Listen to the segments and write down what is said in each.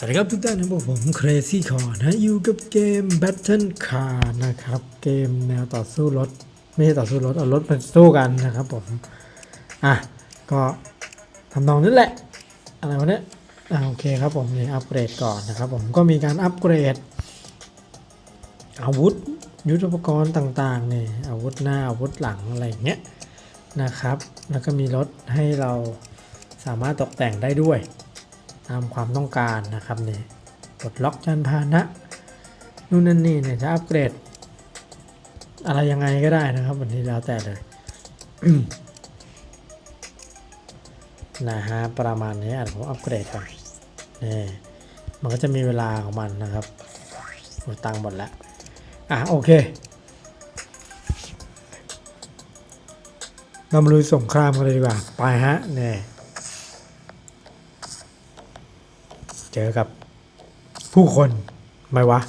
สวัสดีครับทุกท่านนะครับผม Crazy c o r นะอยู่กับเกม Battle Car นะครับ เกมแนวต่อสู้รถ ไม่ใช่ต่อสู้รถ เอารถมาสู้กันนะครับผม อะ ก็ทำนองนั้นแหละ อะไรวะเนี่ยอ่าโอเคครับผมนี่อัปเกรดก่อนนะครับผมก็มีการอัปเกรด อาวุธยุทธปกรณ์ต่างๆนี่อาวุธหน้าอาวุธหลังอะไรอย่างเงี้ยนะครับ แล้วก็มีรถให้เราสามารถตกแต่งได้ด้วย ตามความต้องการนะครับนี่ปลดล็อกจานพาหนะนู่นนั่นนี่เนี่ยจะอัปเกรด อะไรยังไงก็ได้นะครับวันนี้แล้วแต่เลยนะฮะประมาณนี้อะผมอัปเกรดก่อนนี่มันก็จะมีเวลาของมันนะครับหมดตังค์หมดแล้วอะโอเคเรามาลุยสงครามกันเลยดีกว่า ไปฮะเนี่ยเจอกับผู้คนไหมวะ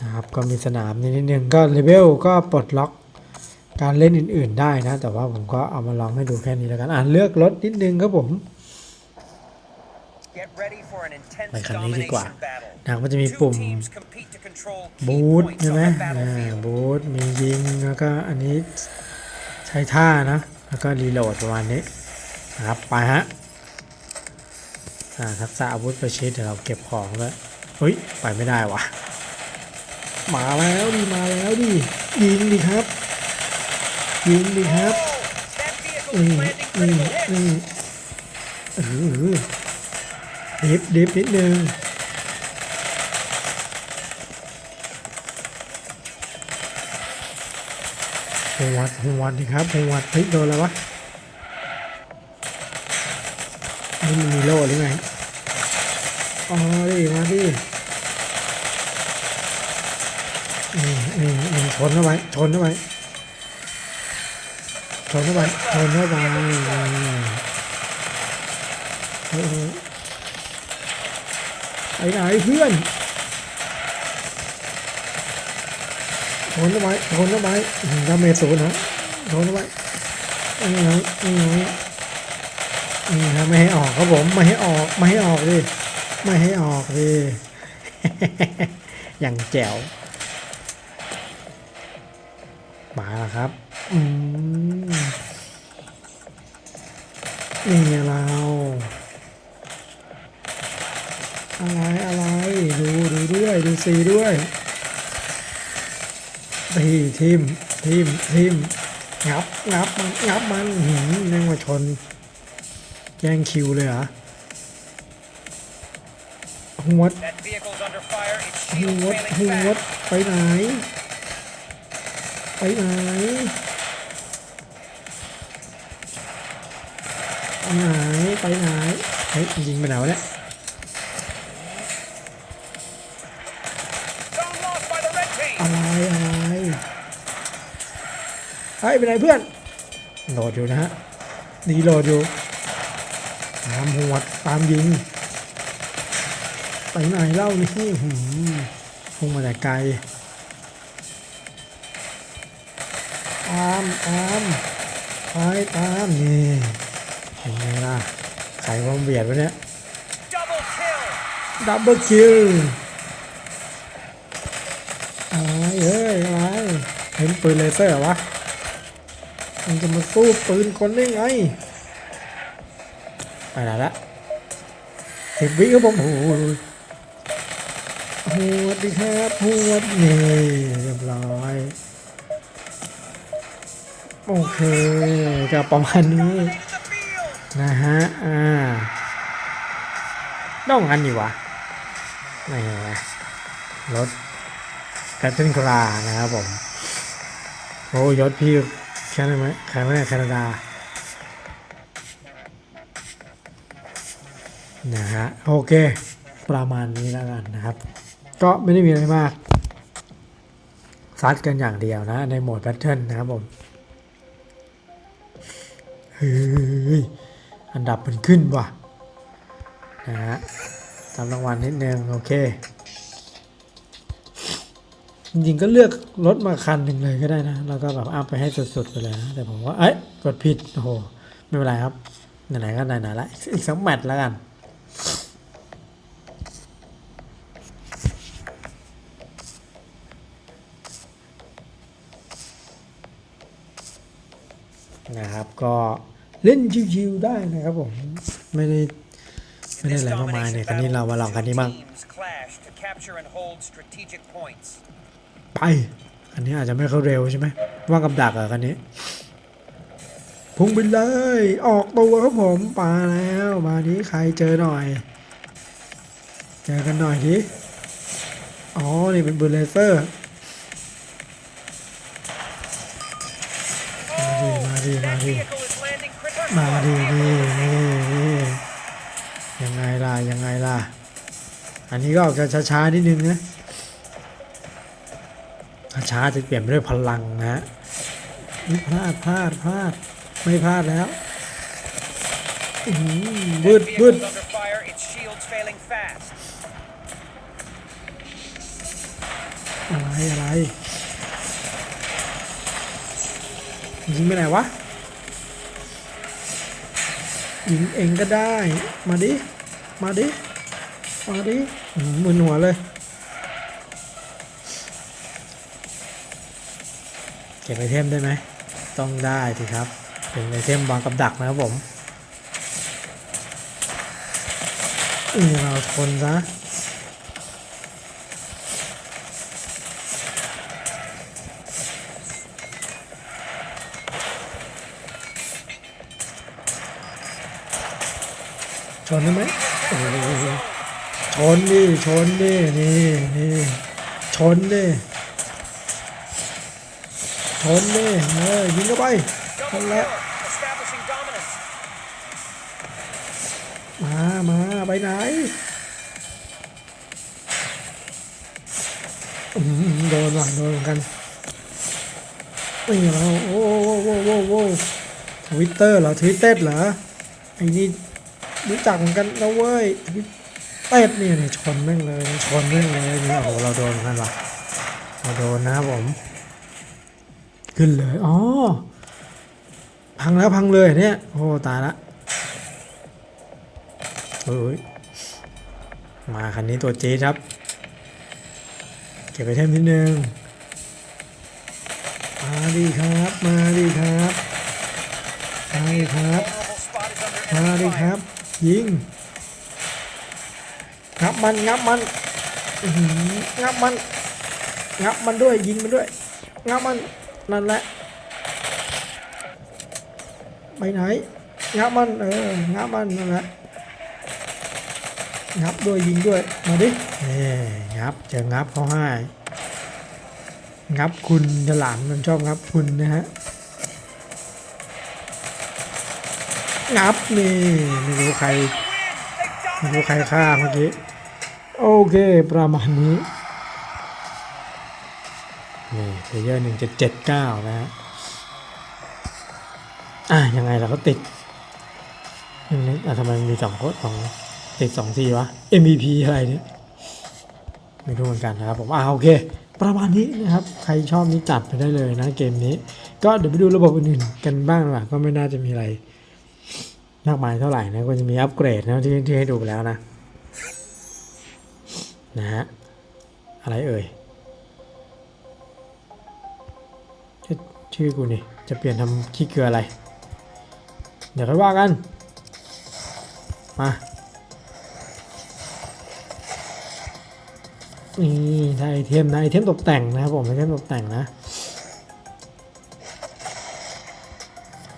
นะครับ ก็มีสนามนิดนึงก็เลเวลก็ปลดล็อกการเล่นอื่น ๆ ได้นะ แต่ว่าผมก็เอามาลองให้ดูแค่นี้แล้วกัน อ่านเลือกรถนิดนึงครับผม Get ready for an intense ไปคันนี้ดีกว่า domination battle. นะครับมันจะมี Two ปุ่ม teams compete to control key บูท points ใช่ไหม on the อ่า battlefield. บูทมียิงแล้วก็อันนี้ใช้ท่านะ แล้วก็รีโหลดประมาณนี้นะครับไปฮะอ่าทักษะอาวุธประชิดเดี๋ยวเราเก็บของแล้วเฮ้ยไปไม่ได้วะมาแล้วดิมาแล้วดิยิงดิครับยิงดิครับ That vehicle อื is ม landing อืม critical อื hits. มเออดิฟดิฟนิดนึง หัวดหัวดดิครับหัวดเฮ้ยโดนแล้ววะนี่มันมีโล่หรือไงอ๋อดิมาดินี่นี่นี่ชนเข้าไปชนเข้าไปชนเข้าไปชนเข้าไปเออไปไหนเพื่อน นเข้าไปชนเข้าไปอื้ดาเมจศูนย์นะชนเข้าไปนี่ไงนี่ไงนี่นะไม่ให้ออกครับผมไม่ให้ออกไม่ให้ออกดิไม่ให้ออกดิอย่างแจ๋วมาแล้วครับอืมนี่ไงเราอะไรอะไรดูดูด้วยดูสีด้วย ทีทิมทิมทิมงับงับมันงับมันหืมนั่งมาชนแย่งคิวเลยเหรอหัวดหัวดหัวดไปไหน ไปไหนไปไหนไปไหนเฮ้ยยิงไปไหนวะเนี่ยอะไรอะไร เฮ้ยไปไหนเพื่อน โหลดอยู่นะฮะดีโหลดอยู่ตามหัวดตามยิง ไปไหนเล่านี่หืมพุ่งมาแต่ไกลตามตามไปตามนี่เห็นไงล่ะใครว่าเบียดวะเนี่ยดับเบิลคิวอะไรเอ้ยอะไรเห็นปืนเลเซอร์หรอวะ มันจะมาสู้ปืนคนได้ไงไปไหนละสิบวิครับผมโอ้โหหวดดีครับหวดนี่เรียบร้อย โอเคก็ประมาณนี้ นะฮะ อ่าต้องงั้นดีวะไม่รถแพทเทิร์นกรานะครับผม โอ้ยศพี่ แค่นั้นไหมใครไม่ได้แคนาดานะฮะโอเค ประมาณนี้แล้วกันนะครับ ก็ไม่ได้มีอะไรมากซัดกันอย่างเดียวนะ ในโหมดแพทเทิร์นนะครับผมเฮ้ยอันดับมันขึ้นว่ะนะฮะทำรางวัลนิดนึง โอเค จริงๆก็เลือกรถมาคันหนึ่งเลยก็ได้นะแล้วก็แบบอัพไปให้สุดๆไปเลยนะ แต่ผมว่า เอ้ย กดผิด โอ้โห ไม่เป็นไรครับ ไหนๆก็ไหนๆละ อีกสักแมตช์แล้วกัน นะครับ ก็เล่นชิวๆได้นะครับผม ไม่ได้ไม่ได้อะไรมากมายเนี่ยคันนี้เรามาลองคันนี้บ้าง ไป อันนี้อาจจะไม่เข้าเร็วใช่ไหมว่างกับดักอะคันนี้ พุ่งไปเลย ออกตัวครับผมปาแล้ว มานี้ใครเจอหน่อย เจอกันหน่อยดิอ๋อ นี่เป็นบูลเลเซอร์ มาดิมา That ดิ vehicle is landing quicker. มาดีนี่นี่ยังไงล่ะ ยังไงล่ะ อันนี้ก็ออกจะช้าๆนิดนึงนะ ช้าๆจะเปลี่ยนไปด้วยพลังนะฮะอุ๊ยพลาดพลาดพลาดไม่พลาดแล้วอื้อหือบืด That บืด vehicle's under fire. Its shields failing fast. อะไรอะไรยิงไปไหนวะยิงเองก็ได้ มาดิ มาดิ มาดิอื้อหือมึนหัวเลย ก็บไอเทมได้ไหม ต้องได้สิครับ เป็นไอเทมวางกับดักนะครับผมนี่เราทนซะชนได้ไหมชนดิ ชนดิ นี่นี่ชนดิ ชนดิเออยิงเข้าไป Double Hold that. kill, establishing dominance. มามาไปไหนอื้อหือโดนว่ะโดนเหมือนกันนี่เราโอ้โหโอ้โหโอ้โหทวิตเตอร์เหรอทวิตเต็ดเหรอไอ้นี่รู้จักเหมือนกันนะเว้ยทวิตเต็ดเนี่ยเนี่ยชนแม่งเลยชนแม่งเลยนี่โอ้โหเราโดนกันว่ะเราโดนนะครับผม ขึ้นเลยอ๋อพังแล้วพังเลยเนี่ยโอ้ตายละเฮ้ยมาคันนี้ตัวเจ๊ครับ เก็บไปเทมนิดนึง มาดีครับ มาดีครับมาดีครับ มาดิครับ ยิงงับมันงับมันอือหืองับมันงับมันด้วยยิงมันด้วยงับมัน นั่นแหละ ไปไหนงับมัน เอองับมันนั่นแหละงับด้วยยิงด้วย มาดินี่งับเจองับเขาให้ งับคุณฉลามมันชอบงับคุณนะฮะ งับนี่ไม่รู้ใครไม่รู้ใครฆ่าเมื่อกี้ โอเค ประมาณนี้ นี่เลเยอร์หนึ่งเจ็ดเจ็ดเก้านะฮะอะยังไงเราก็ติดอันนี้อะทำไมมีสองโคตรสองติดสองทีวะ MVP อะไรเนี่ยไม่รู้เหมือนกันนะครับผมอ่าโอเค ประมาณนี้นะครับ ใครชอบนี้จัดไปได้เลยนะเกมนี้ ก็เดี๋ยวไปดูระบบอื่นๆกันบ้างดีกว่าก็ไม่น่าจะมีอะไรมากมายเท่าไหร่นะก็จะมีอัปเกรดนะที่ที่ให้ดูไปแล้วนะนะฮะอะไรเอ่ย ชื่อกูนี่ จะเปลี่ยนทำขี้เกลืออะไร เดี๋ยวค่อยว่ากัน มานี่ได้ไอเทมนะไอเทมตกแต่งนะครับผมไอเทมตกแต่งนะ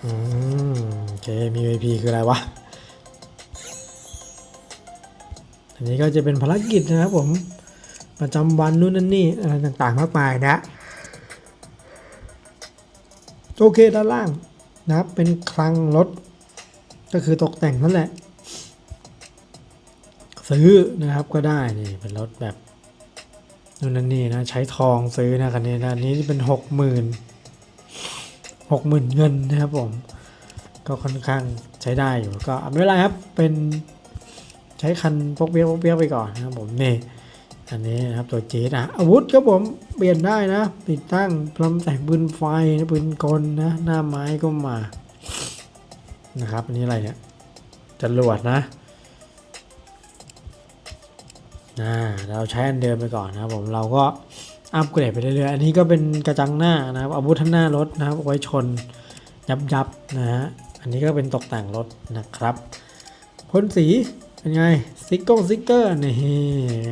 อืมโอเคมี VP คืออะไรวะ อันนี้ก็จะเป็นภารกิจนะครับผม ประจำวันนู่นนั่นนี่อะไรต่างๆมากมายนะ โอเคด้านล่างนะครับเป็นคลังรถ ก็คือตกแต่งนั่นแหละ ซื้อนะครับก็ได้นี่เป็นรถแบบนู่นนั่นนี่นะใช้ทองซื้อนะคันนี้นะอันนี้เป็นหกหมื่นหกหมื่นเงินนะครับผม ก็ค่อนข้างใช้ได้อยู่ก็ไม่เป็นไรครับเป็นใช้คันพกเบี้ยพกเบี้ยไปก่อนนะครับผมนี่ อันนี้นะครับตัวจีดอะอาวุธครับผมเปลี่ยนได้นะ ติดตั้งพร้อมแต่งปืนไฟนะปืนกลนะ หน้าไม้ก็มานะครับอันนี้อะไรเนี่ยจรวดนะอ่าเราใช้อันเดิมไปก่อนนะครับผมเราก็อัปเกรดไปเรื่อยๆอันนี้ก็เป็นกระจังหน้านะครับอาวุธท่านหน้ารถนะครับไว้ชนยับยับๆนะฮะอันนี้ก็เป็นตกแต่งรถนะครับพ่นสี เป็นไงสติ๊กเกอร์สติ๊กเกอร์นี่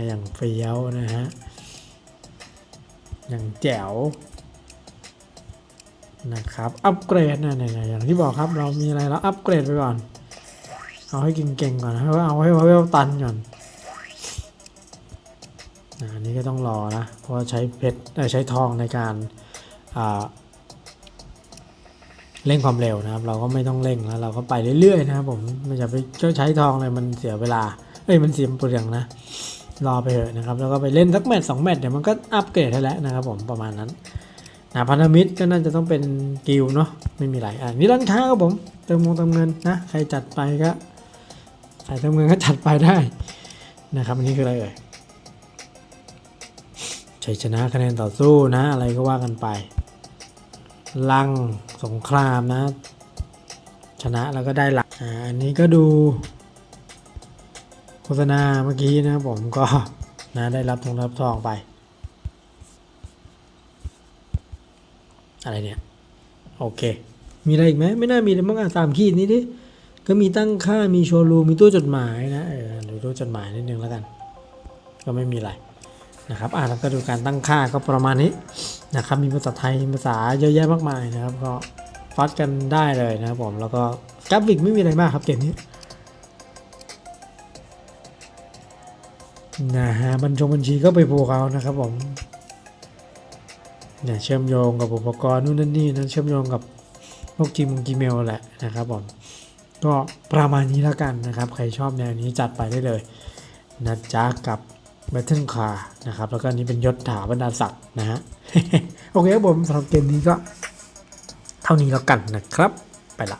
อย่างเฟี้ยวนะฮะอย่างแจ๋วนะครับอัปเกรดนะเนี่ยอย่างที่บอกครับเรามีอะไรแล้วอัปเกรดไปก่อน เอาให้เก่งๆก่อนเอาเอาให้เวลตันก่อนอันนี้ก็ต้องรอนะเพราะใช้เพชรใช้ทองในการอ่า เร่งความเร็วนะครับ เราก็ไม่ต้องเร่งแล้ว เราก็ไปเรื่อยๆนะครับผมไม่จะไปก็ใช้ทองเลยมันเสียเวลาเอ้ยมันเสียเปลืองนะรอไปเถอะนะครับ แล้วก็ไปเล่นสักแมตช์สองแมตช์เดี๋ยวมันก็อัปเกรดให้แล้วนะครับผมประมาณนั้นนะพันธมิตรก็น่าจะต้องเป็นกิลเนาะไม่มีไรอ่านี่ร้านค้าครับผมเติมมงเติมเงินนะใครจัดไปก็ใส่เติมเงินก็จัดไปได้นะครับอันนี้คืออะไรเอ่ยชัยชนะคะแนนต่อสู้นะ อะไรก็ว่ากันไป ลังสงครามนะ ชนะแล้วก็ได้หลักอ่าอันนี้ก็ดู โฆษณาเมื่อกี้นะผมก็นะได้รับทองรับทองไป อะไรเนี่ย โอเค มีอะไรอีกไหมไม่น่ามีเลยมั้งอะตามขีดนี้ดิก็มีตั้งค่ามีโชว์รูมมีตู้จดหมายนะเออดูตู้จดหมายนิดนึงแล้วกัน ก็ไม่มีอะไร นะครับอ่าแล้วก็ดูการตั้งค่าก็ประมาณนี้นะครับ มีภาษาไทยภาษาเยอะแยะมากมายนะครับ ก็ฟัดกันได้เลยนะครับผม แล้วก็กราฟิกไม่มีอะไรมากครับเกมนี้นะฮะบัญชงบัญชีก็ไปผูกเอานะครับผมเนี่ยเชื่อมโยงกับอุปกรณ์นู่นนั่นนี่นะเชื่อมโยงกับพวกจีมจีเมลแหละนะครับผมก็ประมาณนี้แล้วกันนะครับ ใครชอบแนวนี้จัดไปได้เลยนะจ๊ะกับ แบทเทิลคาร์นะครับ แล้วก็นนี้เป็นยศถาบรรดาศักดิ์นะฮะ โอเคครับผมสำหรับเกมนี้ก็ เท่านี้แล้วกันนะครับ ไปละ